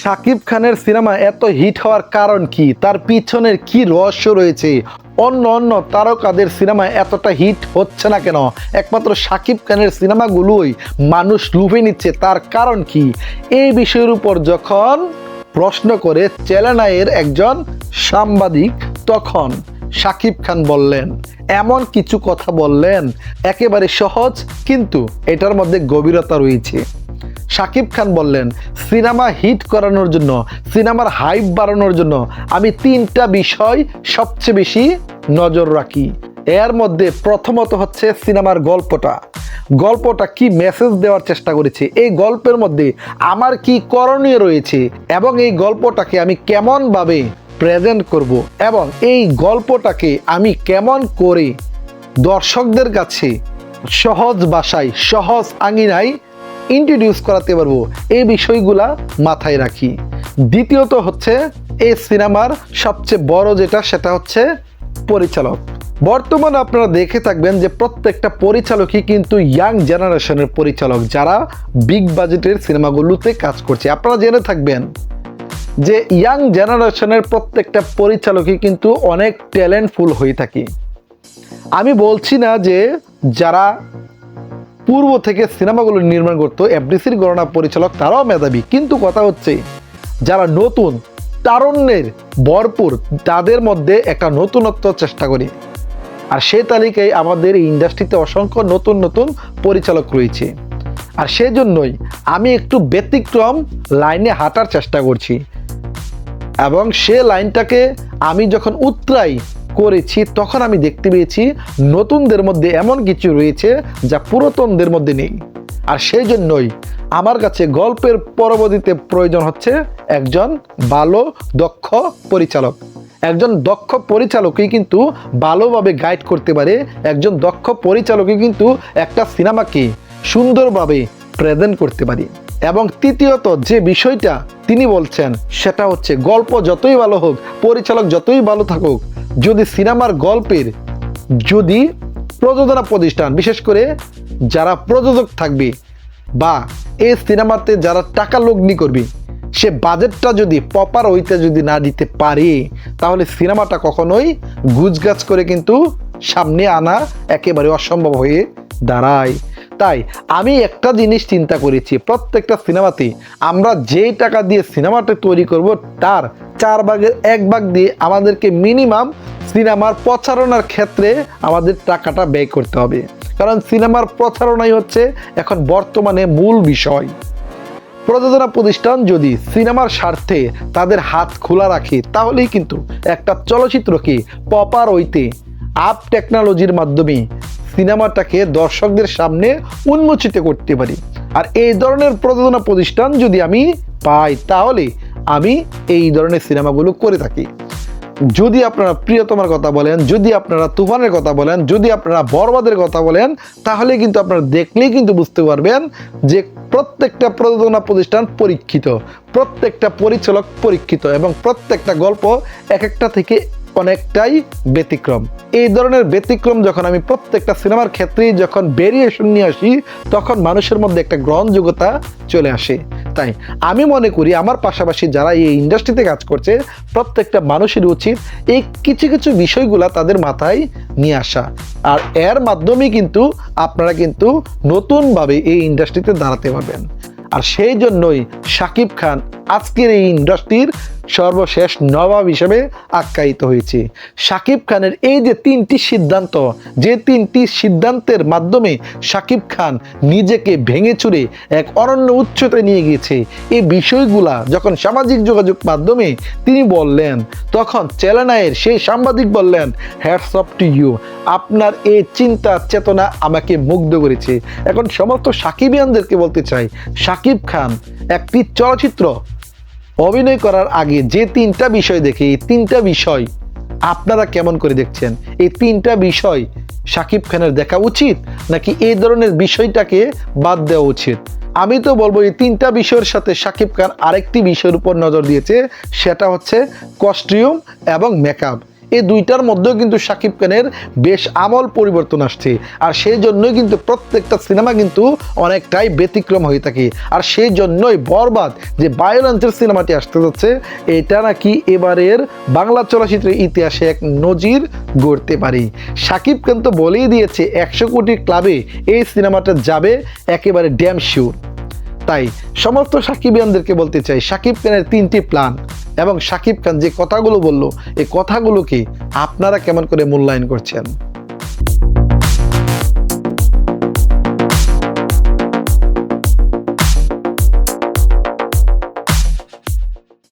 শাকিব খানের সিনেমা এত হিট হওয়ার কারণ কি? তার পিছনের কি রহস্য রয়েছে? অন্য অন্য তারকাদের সিনেমা এতটা হিট হচ্ছে না কেন? একমাত্র শাকিব খানের সিনেমাগুলোই মানুষ লুভে নিচ্ছে, তার কারণ কি? এই বিষয়ের উপর যখন প্রশ্ন করে চেলেনায়ের একজন সাংবাদিক, তখন শাকিব খান বললেন, এমন কিছু কথা বললেন, একেবারে সহজ, কিন্তু এটার মধ্যে গভীরতা রয়েছে। শাকিব খান বললেন, সিনেমা হিট করানোর জন্য, সিনেমার হাইপ বাড়ানোর জন্য আমি তিনটা বিষয় সবচেয়ে বেশি নজর রাখি। এর মধ্যে প্রথমত হচ্ছে সিনেমার গল্পটা। গল্পটা কি মেসেজ দেওয়ার চেষ্টা করেছে? এই গল্পের মধ্যে আমার কি করণীয় রয়েছে এবং এই গল্পটাকে আমি কেমনভাবে প্রেজেন্ট করব এবং এই গল্পটাকে আমি কেমন করে দর্শকদের কাছে সহজ ভাষায়, সহজ আঙিনায় ইন্ট্রোডিউস করাতে পারব। এই বিষয়গুলা মাথায় রাখি। দ্বিতীয়ত হচ্ছে, এই সিনেমার সবচেয়ে বড় যেটা, সেটা হচ্ছে পরিচালক। বর্তমানে আপনারা দেখে থাকবেন যে প্রত্যেকটা পরিচালকই কিন্তু ইয়াং জেনারেশনের পরিচালক, যারা বিগ বাজেটের সিনেমাগুলোতে কাজ করছে। আপনারা জেনে থাকবেন যে ইয়াং জেনারেশনের প্রত্যেকটা পরিচালকই কিন্তু অনেক ট্যালেন্টফুল হয়ে থাকে। আমি বলছি না যে যারা পূর্ব থেকে সিনেমাগুলো নির্মাণ করতো এফডিসির গণনা পরিচালক, তারাও মেধাবী। কিন্তু কথা হচ্ছে, যারা নতুন, তারণ্যের ভরপুর, তাদের মধ্যে একটা নতুনত্ব চেষ্টা করি। আর সেই তালিকায় আমাদের এই ইন্ডাস্ট্রিতে অসংখ্য নতুন নতুন পরিচালক রয়েছে। আর সেজন্যই আমি একটু ব্যতিক্রম লাইনে হাঁটার চেষ্টা করছি। এবং সে লাইনটাকে আমি যখন উতরাই করেছি, তখন আমি দেখতে পেয়েছি নতুনদের মধ্যে এমন কিছু রয়েছে যা পুরাতনদের মধ্যে নেই। আর সেই জন্যই আমার কাছে গল্পের পরবর্তীতে প্রয়োজন হচ্ছে একজন ভালো, দক্ষ পরিচালক। একজন দক্ষ পরিচালকই কিন্তু ভালোভাবে গাইড করতে পারে, একজন দক্ষ পরিচালকই কিন্তু একটা সিনেমাকে সুন্দরভাবে প্রেজেন্ট করতে পারে। এবং তৃতীয়ত যে বিষয়টা তিনি বলছেন, সেটা হচ্ছে গল্প যতই ভালো হোক, পরিচালক যতই ভালো থাকুক যদি সিনেমার গল্পের যদি প্রযোজনা প্রতিষ্ঠান, বিশেষ করে যারা প্রযোজক থাকবে বা এই সিনেমাতে যারা টাকা লগ্নি করবে, সে বাজেটটা যদি প্রপার ওইতে যদি না দিতে পারে, তাহলে সিনেমাটা কখনোই গুজগাছ করে কিন্তু সামনে আনা একেবারে অসম্ভব হয়ে দাঁড়ায়। তাই আমি একটা জিনিস চিন্তা করেছি, প্রত্যেকটা সিনেমাতে আমরা যেই টাকা দিয়ে সিনেমাটা তৈরি করব, তার চার ভাগের এক ভাগ দিয়ে আমাদেরকে মিনিমাম সিনেমার প্রচারণার ক্ষেত্রে আমাদের টাকাটা ব্যয় করতে হবে। কারণ সিনেমার প্রচারণাই হচ্ছে এখন বর্তমানে মূল বিষয়। প্রযোজনা প্রতিষ্ঠান যদি সিনেমার স্বার্থে তাদের হাত খোলা রাখে, তাহলেই কিন্তু একটা চলচ্চিত্রকে পপার ওইতে আপ টেকনোলজির মাধ্যমে সিনেমাটাকে দর্শকদের সামনে উন্মোচিত করতে পারি। আর এই ধরনের প্রযোজনা প্রতিষ্ঠান যদি আমি পাই, তাহলে আমি এই ধরনের সিনেমাগুলো করে থাকি। যদি আপনারা প্রিয়তমার কথা বলেন, যদি আপনারা তুফানের কথা বলেন, যদি আপনারা বরবাদের কথা বলেন, তাহলে কিন্তু আপনারা দেখলেই কিন্তু বুঝতে পারবেন যে প্রত্যেকটা প্রযোজনা প্রতিষ্ঠান পরীক্ষিত, প্রত্যেকটা পরিচালক পরীক্ষিত এবং প্রত্যেকটা গল্প এক একটা থেকে অনেকটাই ব্যতিক্রম। এই ধরনের ব্যতিক্রম যখন আমি প্রত্যেকটা সিনেমার ক্ষেত্রেই যখন ভেরিয়েশন নিয়ে আসি, তখন মানুষের মধ্যে একটা গ্রহণযোগ্যতা চলে আসে। তাই আমি মনে করি আমার পাশাপাশি যারা এই ইন্ডাস্ট্রিতে কাজ করছে, প্রত্যেকটা মানুষের উচিত এই কিছু কিছু বিষয়গুলা তাদের মাথায় নিয়ে আসা। আর এর মাধ্যমে কিন্তু আপনারা কিন্তু নতুনভাবে এই ইন্ডাস্ট্রিতে দাঁড়াতে পারবেন। আর সেই জন্যই সাকিব খান আজকের এই ইন্ডাস্ট্রির সর্বশেষ নবাব হিসেবে আখ্যায়িত হয়েছে। সাকিব খানের এই যে তিনটি সিদ্ধান্ত, যে তিনটি সিদ্ধান্তের মাধ্যমে সাকিব খান নিজেকে ভেঙে চুরে এক অনন্য উচ্চতায় নিয়ে গিয়েছে, এই বিষয়গুলা যখন সামাজিক যোগাযোগ মাধ্যমে তিনি বললেন, তখন চেলানায়ের সেই সাংবাদিক বললেন হ্যাটস অফ টু ইউ আপনার এই চিন্তা চেতনা আমাকে মুগ্ধ করেছে। এখন সমস্ত সাকিবিয়ানদেরকে বলতে চাই সাকিব খান একটি চলচ্চিত্র অভিনয় করার আগে যে তিনটা বিষয় দেখে, এই তিনটা বিষয় আপনারা কেমন করে দেখছেন? এই তিনটা বিষয় সাকিব খানের দেখা উচিত নাকি এই ধরনের বিষয়টাকে বাদ দেওয়া উচিত? আমি তো বলব এই তিনটা বিষয়ের সাথে সাকিব খান আরেকটি বিষয়ের উপর নজর দিয়েছে, সেটা হচ্ছে কস্টিউম এবং মেকআপ এই দুইটার মধ্যেও কিন্তু শাকিব খানের বেশ আমল পরিবর্তন আসছে। আর সেই জন্যই কিন্তু প্রত্যেকটা সিনেমা কিন্তু অনেকটাই ব্যতিক্রম হয়ে থাকে। আর সেই জন্যই বরবাদ যে বায়োলেন্সের সিনেমাটি আসতে যাচ্ছে, এটা নাকি এবারের বাংলা চলচ্চিত্রের ইতিহাসে এক নজির গড়তে পারে। শাকিব খান তো বলেই দিয়েছে, একশো কোটি ক্লাবে এই সিনেমাটা যাবে, একেবারে ড্যাম শিওর তাই সমস্ত সাকিবিয়ানদেরকে বলতে চাই সাকিব খানের তিনটি প্ল্যান। এবং সাকিব খান যে কথাগুলো বলল এই কথাগুলোকে আপনারা কেমন করে মূল্যায়ন করছেন?